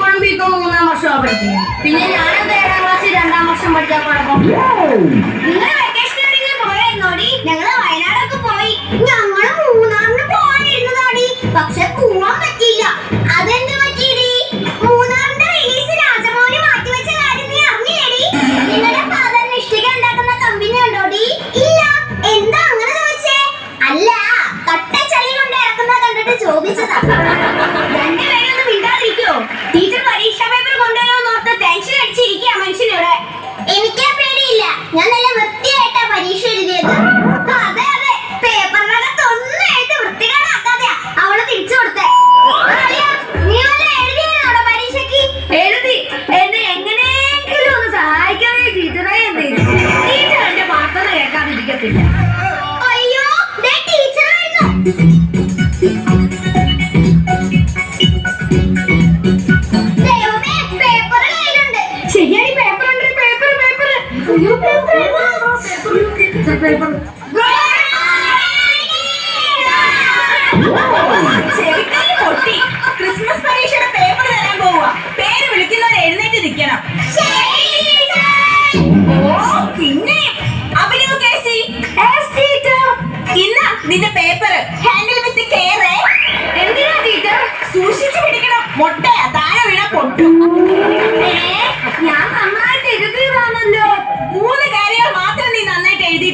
ഇപ്പോഴും ബികോം മൂന്നാം വർഷമാണ് പഠിക്കുന്നത് പിന്നെ ഞാനെന്താ ഏഴാം ക്ലാസ്സിൽ രണ്ടാം വർഷം പഠിക്കാൻ വയനാടൊക്കെ പോയി. പക്ഷെ റിലീസ് കമ്പനി ഇല്ല. എന്താ അങ്ങനെ അല്ല കണ്ടിട്ട് ചോദിച്ചതാ. പേടിയില്ല ഞാൻ നല്ല പൊട്ടി ക്രിസ്മസ് പരീക്ഷയുടെ പേപ്പർ തരാൻ പോവുക പേര് വിളിക്കുന്നവർ എഴുന്നേറ്റ് നിൽക്കണം പിന്നെ അഭിനവ് കേസി. ഇന്ന് നിന്റെ പേപ്പർ ഹാൻഡിൽ വിത്ത് കെയർ എന്തിനാ ടീച്ചർ? സൂക്ഷിച്ചു പിടിക്കണം മുട്ടയാ താഴെ വീണ പൊട്ടും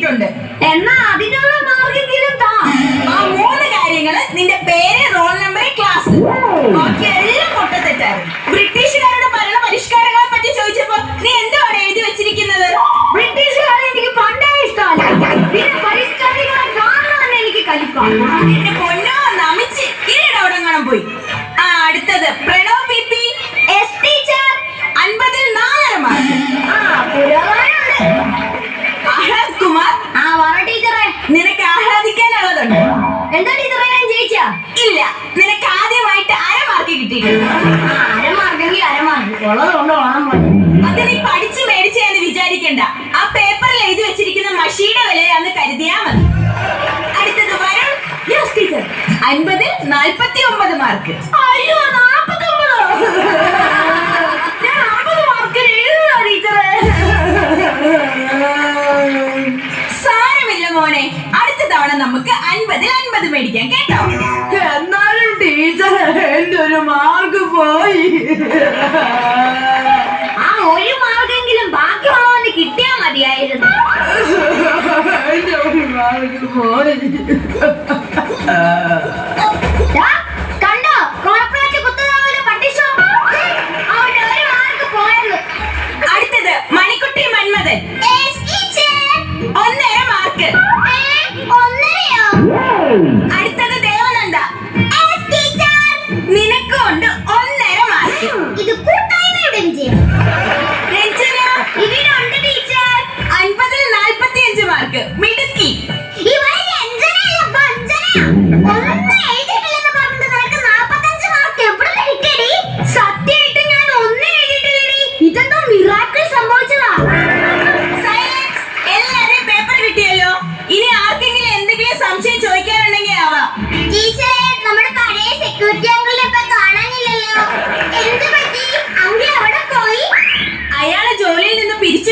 എഴുതിയിട്ടുണ്ട് എന്നാ അതിനുള്ള മാർഗെങ്കിലും താ. ആ മൂന്ന് കാര്യങ്ങൾ നിന്റെ പേര് റോൾ നമ്പർ ക്ലാസ് ബാക്കി എല്ലാം പൊട്ടത്തെറ്റായിരുന്നു ബ്രിട്ടീഷുകാരുടെ ഭരണ പരിഷ്കാരങ്ങളെ പറ്റി ചോദിച്ചപ്പോ നീ എന്താണ് എഴുതി വെച്ചിരിക്കുന്നത്? ബ്രിട്ടീഷുകാരെ എനിക്ക് പണ്ടേ ഇഷ്ടമല്ല. പിന്നെ പരിഷ്കാരികളെ കാണാൻ എനിക്ക് കലിപ്പാണ്. എന്താ ടീച്ചറെ ഞാൻ ജയിച്ചാ? ഇല്ല നിനക്ക് ആദ്യമായിട്ട് അര മാർക്ക് കിട്ടിയിട്ടുണ്ട്. ആ അരമാർക്കെങ്കിൽ അരമാർക്ക് ഉള്ളതുകൊണ്ട് ഓണം മതി അത് നീ പഠിച്ച് മേടിച്ചെന്ന് വിചാരിക്കണ്ട. ആ പേപ്പറിൽ എഴുതി വെച്ചിരിക്കുന്ന മഷിയുടെ വിലയാന്ന് കരുതിയാ മതി. അടുത്തത് വരുൺ യെസ് ടീച്ചർ അൻപതിൽ നാൽപ്പത്തി ഒമ്പത് മാർക്ക് അയ്യോ അൻപത് മേടിക്കാം കേട്ടോ? എന്നാലും ടീച്ചർ എന്റെ ഒരു മാർക്ക് പോയി.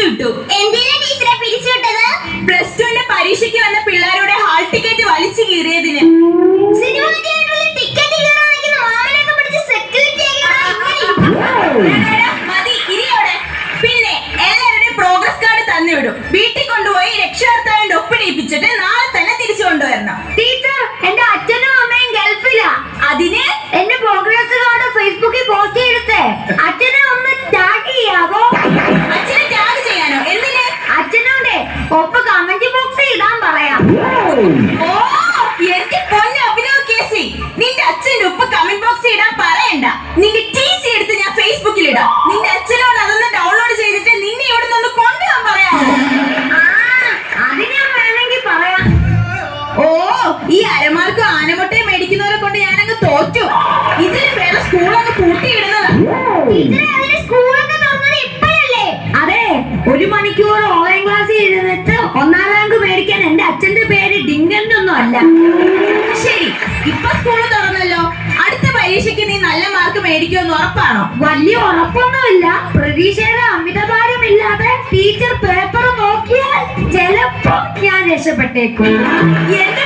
വിട്ടു. എന്തിനാ ടീച്ചറെ പിരിച്ചുവിട്ടത്? പ്ലസ് ടുവിന്റെ പരീക്ഷയ്ക്ക് വന്ന പിള്ളേരുടെ ഹാൾ ടിക്കറ്റ് വലിച്ചു കീറിയതിന്. സൂക്ഷിച്ചിട്ട് നാളെ തന്നെ തിരിച്ചു കൊണ്ടുവരണം. ടീച്ചർ എന്റെ അച്ഛനും അമ്മയും ഗൾഫിലാ. അതിന് എന്റെ പ്രോഗ്രസ് കാർഡ് ഫേസ്ബുക്കിൽ പോസ്റ്റ് ചെയ്തേ അച്ഛനെ ഒന്ന് ടാഗ് ചെയ്യാവോ? അച്ഛനെ ടാഗ് ചെയ്യാനോ? എന്തിന്? അച്ഛനോടെ ഒപ്പ് കമന്റ് ബോക്സ് ഇടാൻ പറയാം. ഓ എന്റെ പൊന്നെ അഭിനവ് കേസി. നിന്റെ അച്ഛന്റെ ഉപ്പ് കമന്റ് ബോക്സിൽ ഇടാൻ പറയണ്ട. നിന്റെ ടി സി എടുത്ത് ഞാൻ ഫേസ്ബുക്കിൽ ഇടാം. നിന്റെ അച്ഛനോട് ശരി ഇപ്പൊ സ്കൂൾ തുറന്നല്ലോ. അടുത്ത പരീക്ഷയ്ക്ക് നീ നല്ല മാർക്ക് മേടിക്കുമെന്ന് ഉറപ്പാണോ? വലിയ ഉറപ്പൊന്നുമില്ല. പ്രതീക്ഷയുടെ അമിതഭാരമില്ലാതെ ടീച്ചർ പേപ്പർ നോക്കിയാൽ ചിലപ്പോ ഞാൻ രക്ഷപ്പെട്ടേക്കും. എന്റെ